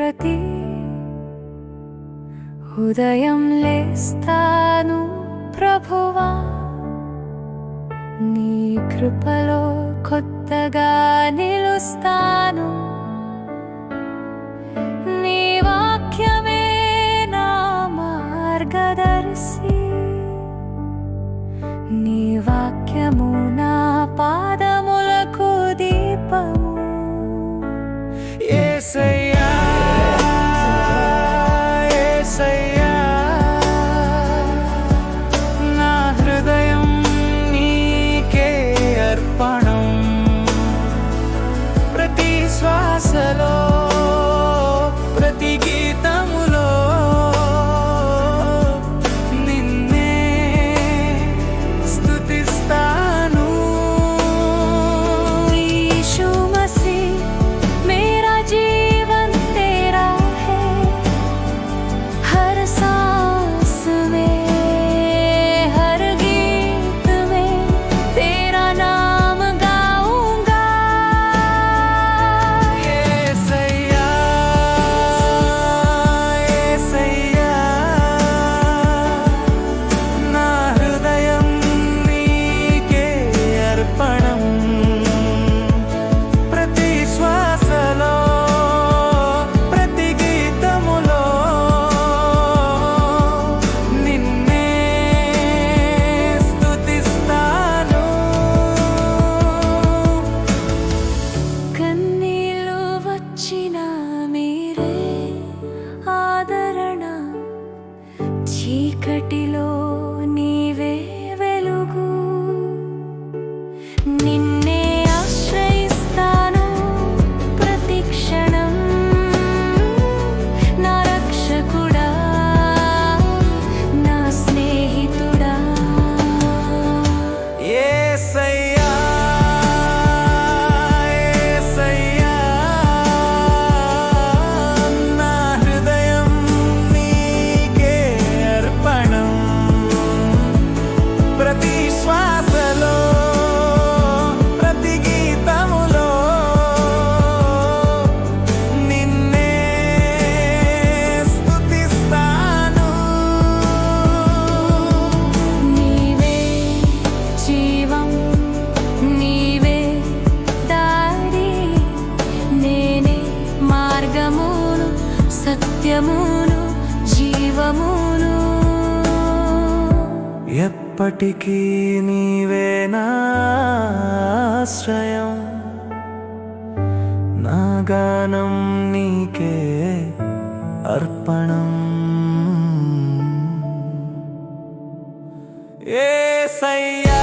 ప్రతి ఉదయం లేస్తాను ప్రభువా. నీ కృపలో కొత్తగా నిలుస్తాను. నీ వాక్యమే నా మార్గదర్శి. నీ వాక్యము నా పాదములకు దీపము. ఏసై Nina. నిత్యమును సత్యమును జీవమును. ఎప్పటికీ నీవేనాశ్రయం నా గానం నీకే అర్పణం. ఏ సయ్యా